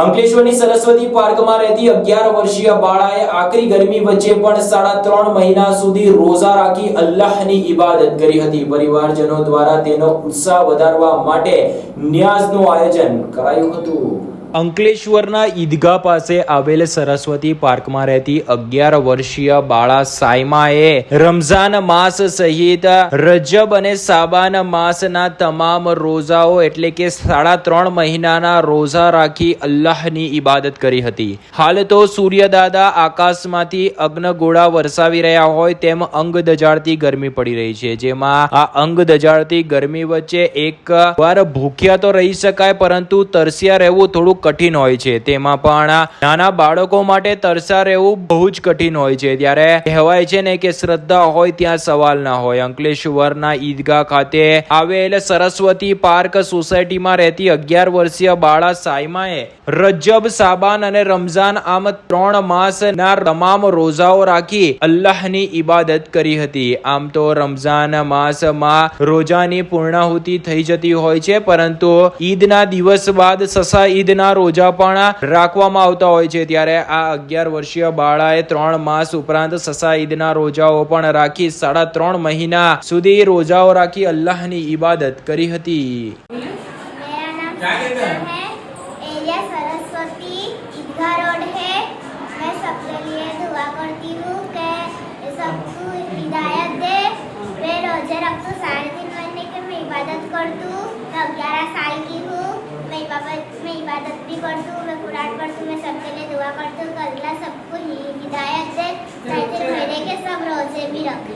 અંકલેશ્વરની સરસ્વતી પાર્કમાં રહેતી અગિયાર વર્ષીય બાળાએ આકરી ગરમી વચ્ચે પણ સાડા ત્રણ મહિના સુધી રોઝા રાખી અલ્લાહની ઇબાદત કરી હતી. પરિવારજનો દ્વારા તેનો ઉત્સાહ વધારવા માટે ન્યાઝનું આયોજન કરાયું હતું. અંકલેશ્વરના ઈદગાહ પાસે આવેલ સરસ્વતી પાર્કમાં રહેતી અગિયાર વર્ષીય બાળા સાયમાએ રમઝાન માસ સહિત રજબ અને સાબાન માસના તમામ રોઝાઓ એટલે કે સાડા ત્રણ મહિનાના રોઝા રાખી અલ્લાહની ઇબાદત કરી હતી. હાલ તો સૂર્યદાદા આકાશમાંથી અગ્નગોળા વરસાવી રહ્યા હોય તેમ અંગ દજાડતી ગરમી પડી રહી છે. જેમાં આ અંગ દજાડતી ગરમી વચ્ચે એક વાર ભૂખ્યા તો રહી શકાય પરંતુ તરસ્યા રહેવું થોડું કઠિન હોય છે. તેમાં પણ નાના બાળકો માટે તરસા રહેવું બહુ જ કઠિન હોય છે. ત્યારે કહેવાય છે ને કે શ્રદ્ધા હોય ત્યાં સવાલ ના હોય. અંકલેશ્વરના ઈદગાહ ખાતે આવેલ સરસ્વતી પાર્ક સોસાયટીમાં રહેતી અગિયાર વર્ષીય બાળા સાયમાએ રજબ, સાબાન અને રમઝાન આમ ત્રણ માસના તમામ રોજાઓ રાખી અલ્લાહની ઇબાદત કરી હતી. આમ તો રમઝાન માસમાં રોજાની પૂર્ણાહુતિ થઈ જતી હોય છે, પરંતુ ઈદના દિવસ બાદ સસા ઈદના રોજા પણ રાખવામાં આવતા હોય છે ત્યારે આ અગિયાર વર્ષીય બાળાએ ત્રણ માસ ઉપરાંત સસા ઈદના રોજાઓ પણ રાખી સાડા ત્રણ મહિના સુધી રોજાઓ રાખી અલ્લાહની ઇબાદત કરી હતી मेरा नाम समीर है एरिया सरस्वती ईदगाह रोड है मैं सबके लिए दुआ करती हूँ कि इबादत भी करती हूँ मैं कुरान पढ़ती हूँ मैं सबके लिए दुआ करती हूँ कि अल्लाह सबको हि- हिदायत दे साढ़े तीन महीने के सब रोजे भी रखें